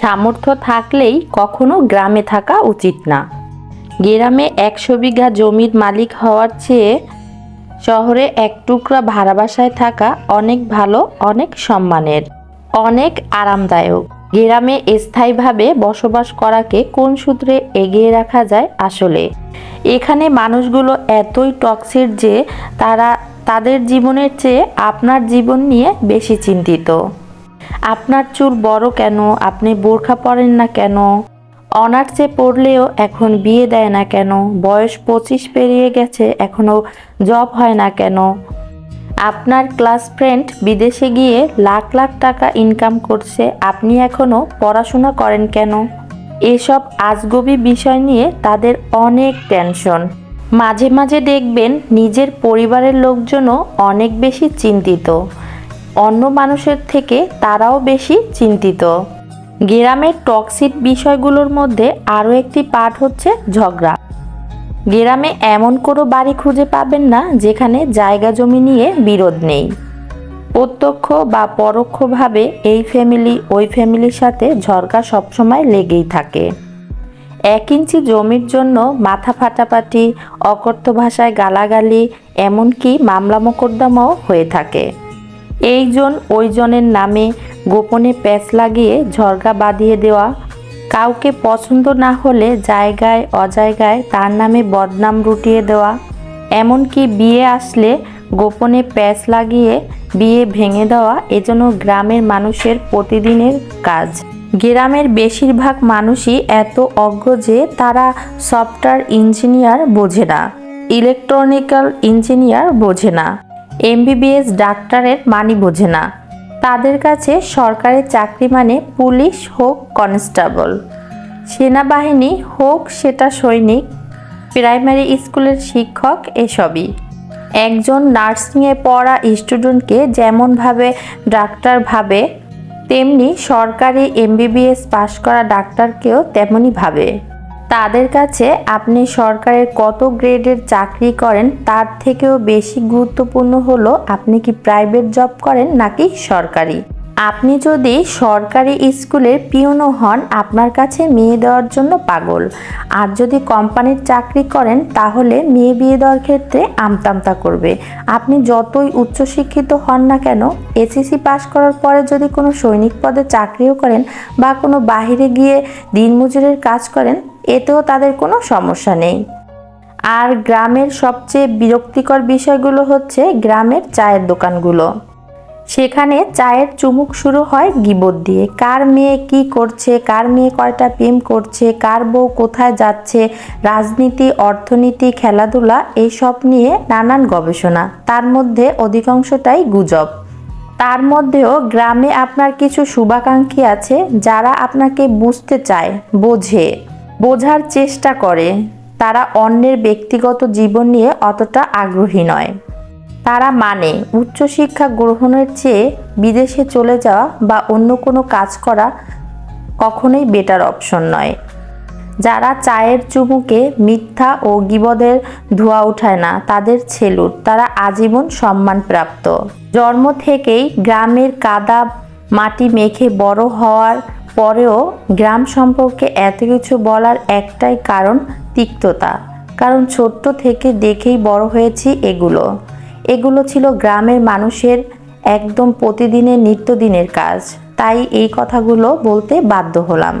সামর্থ্য থাকলেই কখনো গ্রামে থাকা উচিত না। গ্রামে একশো বিঘা জমির মালিক হওয়ার চেয়ে শহরে এক টুকরা ভাড়া বাসায় থাকা অনেক ভালো, অনেক সম্মানের, অনেক আরামদায়ক। গ্রামে স্থায়ীভাবে বসবাস করাকে কোন সূত্রে এগিয়ে রাখা যায় আসলে? এখানে মানুষগুলো এতই টক্সিক যে তারা তাদের জীবনের চেয়ে আপনার জীবন নিয়ে বেশি চিন্তিত। আপনার চুল বড় কেন? আপনি বোরখা পরেন না কেন? অনার্সে পড়লেও এখন বিয়ে দেয় না কেন? বয়স পঁচিশ পেরিয়ে গেছে এখনও জব হয় না কেন? আপনার ক্লাস ফ্রেন্ড বিদেশে গিয়ে লাখ লাখ টাকা ইনকাম করছে, আপনি এখনও পড়াশোনা করেন কেন? এসব আজগবি বিষয় নিয়ে তাদের অনেক টেনশন মাঝে মাঝে দেখবেন নিজের পরিবারের লোকজনও অনেক বেশি চিন্তিত। অন্য মানুষের থেকে তারাও বেশি চিন্তিত। গ্রামের টক্সিক বিষয়গুলোর মধ্যে আরও একটি পার্ট হচ্ছে ঝগড়া। গ্রামে এমন কোনো বাড়ি খুঁজে পাবেন না যেখানে জায়গা জমি নিয়ে বিরোধ নেই। প্রত্যক্ষ বা পরোক্ষভাবে এই ফ্যামিলি ওই ফ্যামিলির সাথে ঝরকা সবসময় লেগেই থাকে। এক ইঞ্চি জমির জন্য মাথা ফাটাফাটি, অকথ্য ভাষায় গালাগালি, এমনকি মামলা মোকদ্দমাও হয়ে থাকে। এইজন ওইজনের নামে গোপনে প্যাচ লাগিয়ে ঝরগা বাঁধিয়ে দেওয়া। কাউকে পছন্দ না হলে জায়গায় অজায়গায় তার নামে বদনাম রুটিয়ে দেওয়া। এমনকি বিয়ে আসলে গোপনে প্যাচ লাগিয়ে বিয়ে ভেঙে দেওয়া এজন্য গ্রামের মানুষের প্রতিদিনের কাজ। গ্রামের বেশিরভাগ মানুষই এত অজ্ঞ যে তারা সফটওয়্যার ইঞ্জিনিয়ার বোঝে না। ইলেকট্রনিক্যাল ইঞ্জিনিয়ার বোঝে না। এমবিবিএস ডাক্তারের মানি বোঝে না। তাদের কাছে সরকারি চাকরি মানে পুলিশ হোক কনস্টেবল, সেনাবাহিনী হোক সেটা সৈনিক, প্রাইমারি স্কুলের শিক্ষক এসবই। একজন নার্সিংয়ে পড়া স্টুডেন্টকে যেমনভাবে ডাক্তার ভাবে, তেমনি সরকারি এমবিবিএস পাশ করা ডাক্তারকেও তেমনই ভাবে। তাদের কাছে আপনি সরকারের কত গ্রেডের চাকরি করেন, তার থেকেও বেশি গুরুত্বপূর্ণ হলো আপনি কি প্রাইভেট জব করেন নাকি সরকারি? আপনি যদি সরকারি স্কুলের পিওনও হন, আপনার কাছে মেয়ে দেওয়ার জন্য পাগল। আর যদি কোম্পানির চাকরি করেন, তাহলে মেয়ে বিয়ে দেওয়ার ক্ষেত্রে আমতামতা করবে। আপনি যতই উচ্চশিক্ষিত হন না কেন, এসএসসি পাশ করার পরে যদি কোনো সৈনিক পদে চাকরিও করেন বা কোনো বাহিরে গিয়ে দিনমজুরের কাজ করেন, এতেও তাদের কোনো সমস্যা নেই। আর গ্রামের সবচেয়ে বিরক্তিকর বিষয়গুলো হচ্ছে গ্রামের চায়ের দোকানগুলো। সেখানে চায়ের চুমুক শুরু হয় গিবত দিয়ে। কার মেয়ে কি করছে, কার মেয়ে কয়টা প্রেম করছে, কার বউ কোথায় যাচ্ছে, রাজনীতি, অর্থনীতি, খেলাধুলা, এইসব নিয়ে নানান গবেষণা। তার মধ্যে অধিকাংশটাই গুজব। তার মধ্যেও গ্রামে আপনার কিছু শুভাকাঙ্ক্ষী আছে যারা আপনাকে বুঝতে চায়, বোঝে, বোঝার চেষ্টা করে। তারা অন্যের ব্যক্তিগত জীবন নিয়ে অতটা আগ্রহী নয়। তারা মানে উচ্চশিক্ষা গ্রহণের চেয়ে বিদেশে চলে যাওয়া বা অন্য কোনো কাজ করা কখনোই বেটার অপশন নয়। যারা চায়ের চুমুকে মিথ্যা ও গিবদের ধোয়া উঠায় না, তাদের ছেলুট, তারা আজীবন সম্মানপ্রাপ্ত। জন্ম থেকেই গ্রামের কাদা মাটি মেখে বড় হওয়ার পরেও গ্রাম সম্পর্কে এত কিছু বলার একটাই কারণ তিক্ততা। কারণ ছোট্ট থেকে দেখেই বড় হয়েছি এগুলো। এগুলো ছিল গ্রামের মানুষের একদম প্রতিদিনের নিত্যদিনের কাজ। তাই এই কথাগুলো বলতে বাধ্য হলাম।